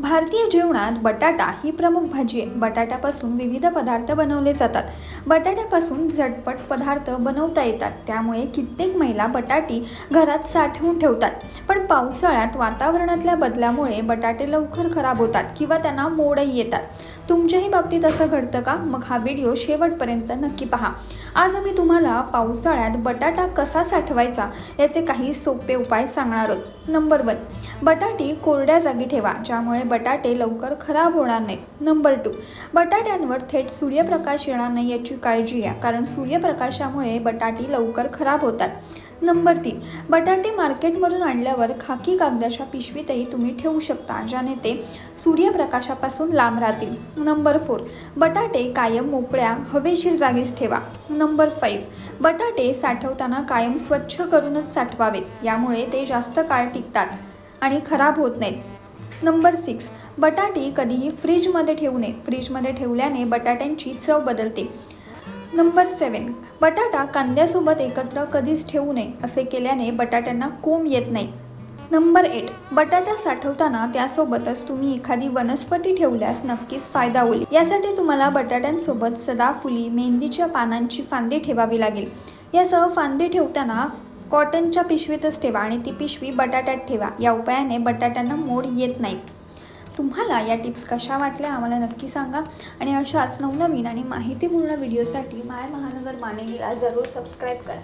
भारतीय जेवणात बटाटा ही प्रमुख भाजी आहे. बटाट्यापासून विविध पदार्थ बनवले जातात. बटाट्यापासून झटपट पदार्थ बनवता येतात. त्यामुळे कित्येक महिला बटाटी घरात साठवून ठेवतात. पण पावसाळ्यात वातावरणातल्या बदलामुळे बटाटे लवकर खराब होतात किंवा त्यांना मोडही येतात. तुमच्याही बाबतीत असं घडतं का? मग हा व्हिडिओ शेवटपर्यंत नक्की पहा. आज आम्ही तुम्हाला पावसाळ्यात बटाटा कसा साठवायचा याचे काही सोपे उपाय सांगणार आहोत. नंबर वन बटाटी कोरड्या जागी ठेवा ज्यामुळे बटाटे लवकर खराब होणार नाहीत. नंबर टू बटाट्यांवर थेट सूर्यप्रकाश येणार नाही याची काळजी घ्या कारण सूर्यप्रकाशामुळे बटाटी लवकर खराब होतात. नंबर तीन बटाटे मार्केटमधून आणल्यावर खाकी कागदाच्या पिशवीतही तुम्ही ठेवू शकता ज्याने ते सूर्यप्रकाशापासून लांब राहतील. नंबर फोर बटाटे कायम मोकळ्या हवेशीर जागीच ठेवा. नंबर फाईव्ह बटाटे साठवताना कायम स्वच्छ करूनच साठवावेत यामुळे ते जास्त काळ टिकतात आणि खराब होत नाहीत. Number six. बटाटे कधीही फ्रीजमध्ये ठेवू नये. फ्रीजमध्ये ठेवल्याने बटाट्यांची चव बदलते. नंबर सेवन बटाटा कांद्यासोबत एकत्र कधीच ठेवू नये असे केल्याने बटाट्यांना कोंब येत नाही. Number eight. बटाटा साठवताना त्यासोबतच तुम्ही एखादी वनस्पती ठेवल्यास नक्कीच फायदा होईल. यासाठी तुम्हाला बटाट्यांसोबत सदाफुली मेहंदीच्या पानांची फांदी ठेवावी लागेल. यासह फांदी ठेवताना कॉटनच्या पिशवीतच ठेवा आणि ती पिशवी बटाट्यात ठेवा. या उपायाने बटाट्यांना मोड येत नाही तुम्हाला या टिप्स कशा वाटल्या आम्हाला नक्की सांगा. आणि अशाच नवनवीन आणि माहितीपूर्ण व्हिडिओसाठी माय महानगर मानेलीला जरूर सबस्क्राईब करा.